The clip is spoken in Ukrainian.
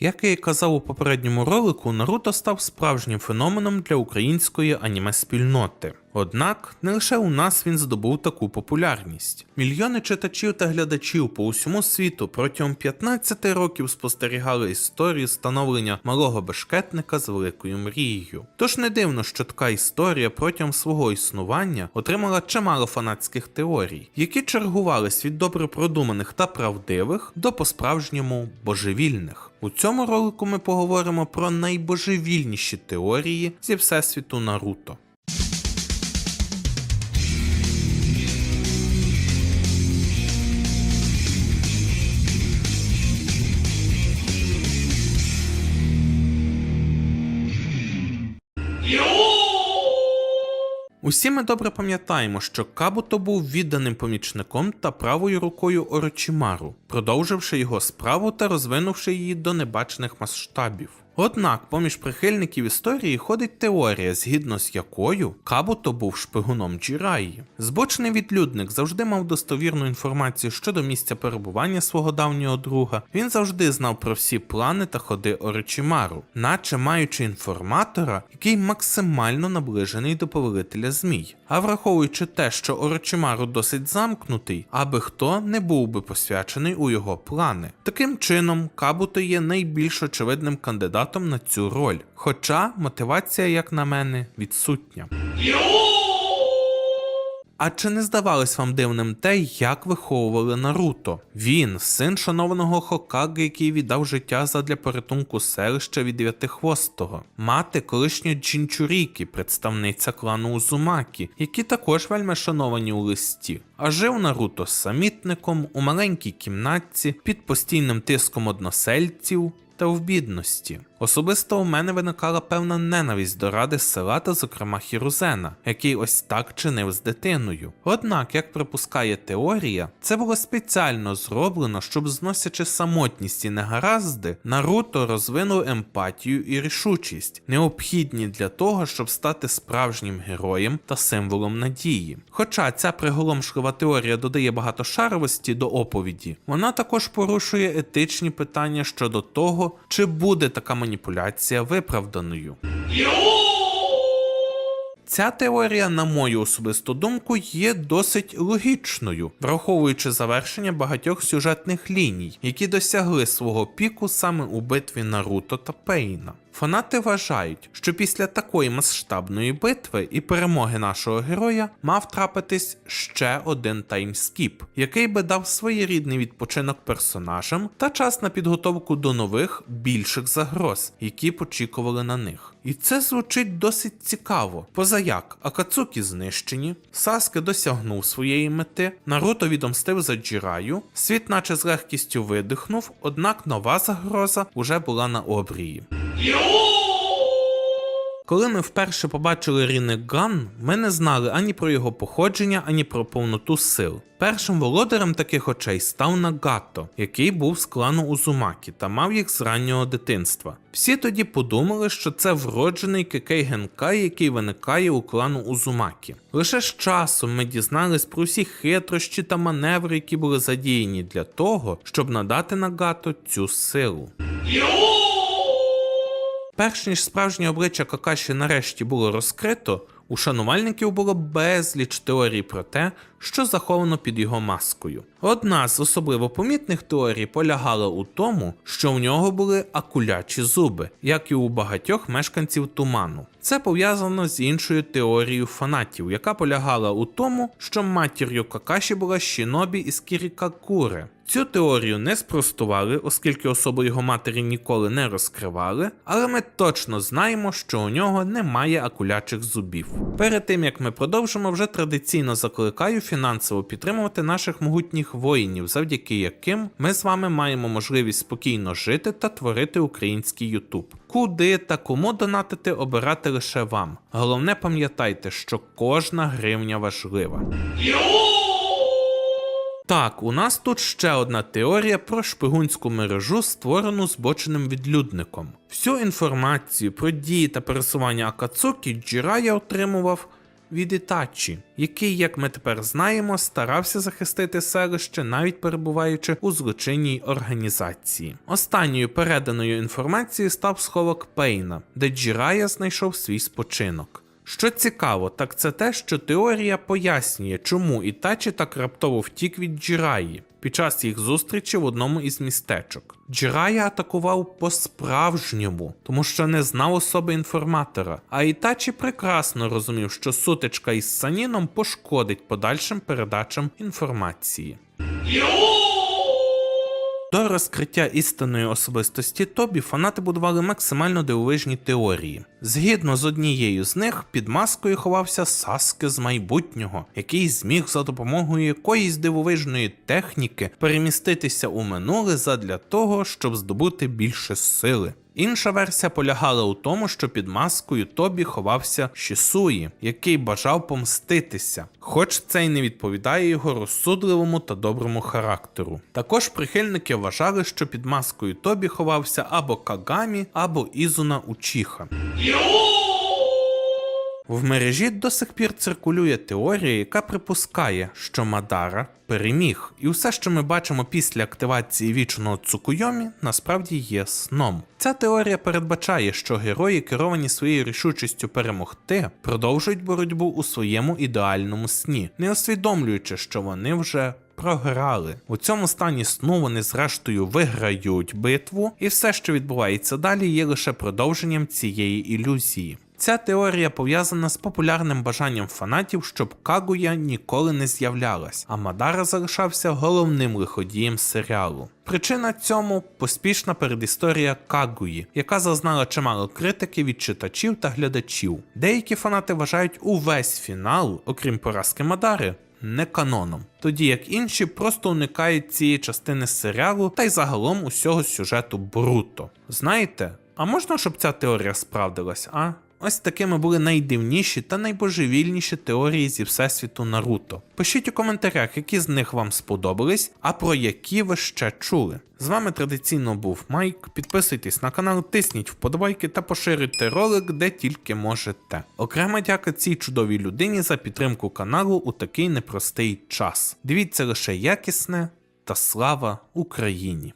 Як я і казав у попередньому ролику, Наруто став справжнім феноменом для української аніме-спільноти. Однак не лише у нас він здобув таку популярність. Мільйони читачів та глядачів по усьому світу протягом 15 років спостерігали історію становлення малого бешкетника з великою мрією. Тож не дивно, що така історія протягом свого існування отримала чимало фанатських теорій, які чергувались від добре продуманих та правдивих до по-справжньому божевільних. У цьому ролику ми поговоримо про найбожевільніші теорії зі всесвіту Наруто. Усі ми добре пам'ятаємо, що Кабуто був відданим помічником та правою рукою Орочімару, продовживши його справу та розвинувши її до небачених масштабів. Однак, поміж прихильників історії ходить теорія, згідно з якою Кабуто був шпигуном Джіраї. Збочений відлюдник завжди мав достовірну інформацію щодо місця перебування свого давнього друга. Він завжди знав про всі плани та ходи Орочімару, наче маючи інформатора, який максимально наближений до повелителя змій. А враховуючи те, що Орочимару досить замкнутий, аби хто не був би посвячений у його плани. Таким чином, Кабуто є найбільш очевидним кандидатом на цю роль. Хоча мотивація, як на мене, відсутня. А чи не здавалось вам дивним те, як виховували Наруто? Він, син шанованого Хокаги, який віддав життя задля порятунку селища від дев'ятихвостого, мати колишньої Джінчуріки, представниця клану Узумакі, які також вельми шановані у листі. А жив Наруто самітником у маленькій кімнатці під постійним тиском односельців та в бідності. Особисто у мене виникала певна ненависть до ради села та, зокрема, Хірузена, який ось так чинив з дитиною. Однак, як припускає теорія, це було спеціально зроблено, щоб зносячи самотність і негаразди, Наруто розвинув емпатію і рішучість, необхідні для того, щоб стати справжнім героєм та символом надії. Хоча ця приголомшлива теорія додає багато шаровості до оповіді, вона також порушує етичні питання щодо того, чи буде така маніпуляція виправданою. Ця теорія, на мою особисту думку, є досить логічною, враховуючи завершення багатьох сюжетних ліній, які досягли свого піку саме у битві Наруто та Пейна. Фанати вважають, що після такої масштабної битви і перемоги нашого героя мав трапитись ще один таймскіп, який би дав своєрідний відпочинок персонажам та час на підготовку до нових більших загроз, які почікували на них. І це звучить досить цікаво. Позаяк Акацукі знищені, Саске досягнув своєї мети, Наруто відомстив за Джіраю, світ наче з легкістю видихнув, однак нова загроза уже була на обрії. Коли ми вперше побачили Рінеган, ми не знали ані про його походження, ані про повноту сил. Першим володарем таких очей став Нагато, який був з клану Узумакі та мав їх з раннього дитинства. Всі тоді подумали, що це вроджений Кекей Генкай, який виникає у клану Узумакі. Лише з часом ми дізнались про всі хитрощі та маневри, які були задіяні для того, щоб надати Нагато цю силу. Перш ніж справжнє обличчя Какаші нарешті було розкрито, у шанувальників було безліч теорій про те, що заховано під його маскою. Одна з особливо помітних теорій полягала у тому, що в нього були акулячі зуби, як і у багатьох мешканців туману. Це пов'язано з іншою теорією фанатів, яка полягала у тому, що матір'ю Какаші була Шінобі із Кірікакури. Цю теорію не спростували, оскільки особу його матері ніколи не розкривали, але ми точно знаємо, що у нього немає акулячих зубів. Перед тим як ми продовжимо, вже традиційно закликаю фінансово підтримувати наших могутніх воїнів, завдяки яким ми з вами маємо можливість спокійно жити та творити український Ютуб. Куди та кому донатити обирати лише вам. Головне пам'ятайте, що кожна гривня важлива. Так, у нас тут ще одна теорія про шпигунську мережу, створену збоченим відлюдником. Всю інформацію про дії та пересування Акацукі Джірая отримував від Ітачі, який, як ми тепер знаємо, старався захистити селище, навіть перебуваючи у злочинній організації. Останньою переданою інформацією став сховок Пейна, де Джірая знайшов свій спочинок. Що цікаво, так це те, що теорія пояснює, чому Ітачі так раптово втік від Джіраї під час їх зустрічі в одному із містечок. Джирая атакував по-справжньому, тому що не знав особи інформатора, а Ітачі прекрасно розумів, що сутичка із Саніном пошкодить подальшим передачам інформації. До розкриття істинної особистості Тобі фанати будували максимально дивовижні теорії. Згідно з однією з них, під маскою ховався Саске з майбутнього, який зміг за допомогою якоїсь дивовижної техніки переміститися у минуле задля того, щоб здобути більше сили. Інша версія полягала у тому, що під маскою Тобі ховався Шісуї, який бажав помститися, хоч це й не відповідає його розсудливому та доброму характеру. Також прихильники вважали, що під маскою Тобі ховався або Кагамі, або Ізуна Учіха. В мережі до сих пір циркулює теорія, яка припускає, що Мадара переміг, і все, що ми бачимо після активації вічного Цукуйомі, насправді є сном. Ця теорія передбачає, що герої, керовані своєю рішучістю перемогти, продовжують боротьбу у своєму ідеальному сні, не усвідомлюючи, що вони вже. Програли у цьому стані сну вони зрештою виграють битву, і все, що відбувається далі, є лише продовженням цієї ілюзії. Ця теорія пов'язана з популярним бажанням фанатів, щоб Кагуя ніколи не з'являлась, а Мадара залишався головним лиходієм серіалу. Причина цьому поспішна передісторія Кагуї, яка зазнала чимало критики від читачів та глядачів. Деякі фанати вважають увесь фінал, окрім поразки Мадари, не каноном, тоді як інші просто уникають цієї частини серіалу та й загалом усього сюжету Бруто. Знаєте, а можна, щоб ця теорія справдилась, а? Ось такими були найдивніші та найбожевільніші теорії зі всесвіту Наруто. Пишіть у коментарях, які з них вам сподобались, а про які ви ще чули. З вами традиційно був Майк. Підписуйтесь на канал, тисніть вподобайки та поширюйте ролик, де тільки можете. Окрема дяка цій чудовій людині за підтримку каналу у такий непростий час. Дивіться лише якісне та слава Україні!